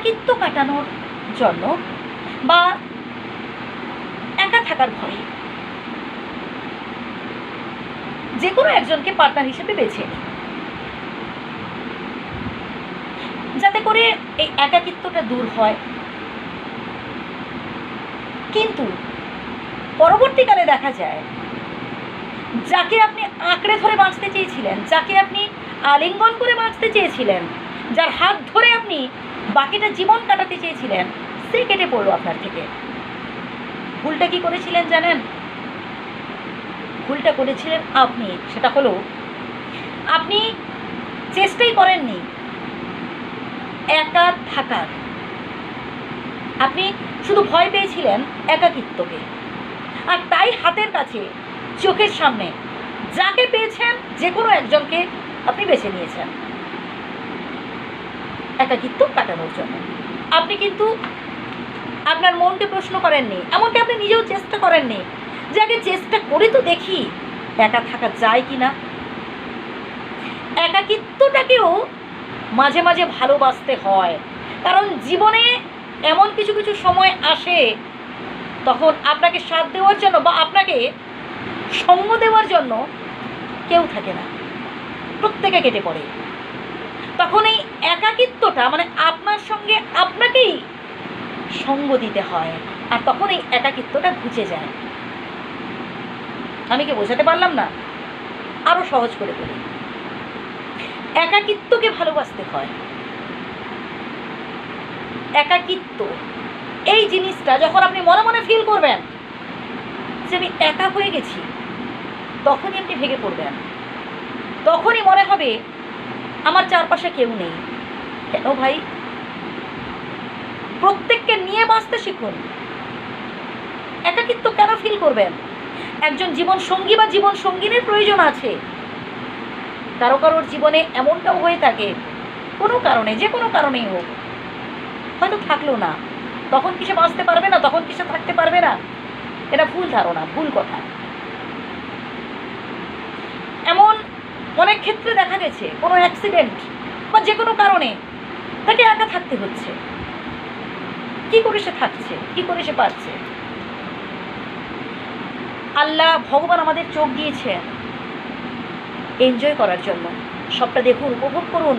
একাকিত্ব কাটানোর জন্য বা একা থাকার ভয়ে যে কোনো একজনকে পার্টনার হিসেবে বেছে যাতে করে এই একাকিত্বটা দূর হয়। কিন্তু পরবর্তীকালে দেখা যায়, যাকে আপনি আঁকড়ে ধরে বাঁচতে চেয়েছিলেন, যাকে আপনি আলিঙ্গন করে বাঁচতে চেয়েছিলেন যার হাত ধরে আপনি বাকিটা জীবন কাটাতে চেয়েছিলেন, সে কেটে পড়ল আপনার থেকে। ভুলটা কি করেছিলেন জানেন? ভুলটা করেছিলেন আপনি, সেটা হলো আপনি চেষ্টাই করেননি। একা থাকার। আপনি শুধু ভয় পেয়েছিলেন একাকিত্বকে। আর তাই হাতের কাছে, চোখের সামনে, যাকে পেয়েছেন যে কোনো একজনকে আপনি বেছে নিয়েছেন। একাকিত্ব কাটানোর জন্য। আপনি কিন্তু আপনার মনকে প্রশ্ন করেননি, এমনকি আপনি নিজেও চেষ্টা করেননি যে আগে চেষ্টা করে তো দেখি একা থাকা যায় কি না একাকিত্বটাকেও মাঝে মাঝে ভালোবাসতে হয়, কারণ জীবনে এমন কিছু কিছু সময় আসে তখন আপনাকে সাথ দেওয়ার জন্য বা আপনাকে সঙ্গ দেওয়ার জন্য কেউ থাকে না, প্রত্যেকে কেটে পড়ে। তখন এই একাকিত্বটা মানে আপনার সঙ্গে আপনাকেই সঙ্গ দিতে হয়। আর তখন এই একাকিত্বটা ঘুচে যায়। আমি কি বোঝাতে পারলাম না? আরও সহজ করে বলি। একাকিত্বকে ভালোবাসতে হয়। একাকিত্ব, এই জিনিসটা যখন আপনি মনে মনে ফিল করবেন যে আমি একা হয়ে গেছি, তখনই আপনি ভেঙে পড়বেন। তখনই মনে হবে আমার চারপাশে কেউ নেই। কেন ভাই? প্রত্যেককে নিয়ে বাঁচতে শিখুন। একাকিত্ব কেন ফিল করবেন? একজন জীবন সঙ্গী বা জীবন সঙ্গিনীর প্রয়োজন আছে। কারও কারোর জীবনে এমনটাও হয়ে থাকে, কোনো কারণে, যে কোনো কারণেই হোক। হয়তো থাকল না। তখন কিসে বাঁচতে পারবে না? তখন কিসে থাকতে পারবে না? এটা ভুল ধারণা, ভুল কথা। এমন অনেক ক্ষেত্রে দেখা গেছে, কোনো অ্যাক্সিডেন্ট বা যে কোনো কারণে তাকে একা থাকতে হচ্ছে। কি করে সে থাকছে? কি করে সে পারছে? আল্লাহ ভগবান আমাদের চোখ দিয়েছে এনজয় করার জন্য। সবটা দেখুন, উপভোগ করুন।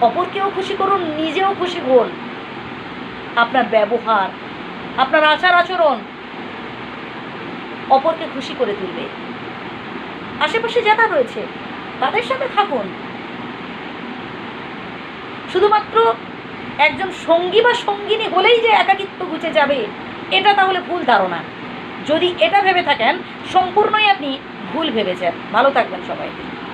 অপরকেও খুশি করুন, নিজেও খুশি হন। আপনার ব্যবহার, আপনার আচার আচরণ অপরকে খুশি করে তুলবে। আশেপাশে যারা রয়েছে, তাদের সাথে থাকুন। শুধুমাত্র একজন সঙ্গী বা সঙ্গিনী হলেই যে একাকিত্ব ঘুচে যাবে, এটা তাহলে ভুল ধারণা। যদি এটা ভেবে থাকেন, সম্পূর্ণই আপনি ভুল ভেবেছেন। ভালো থাকবেন সবাই।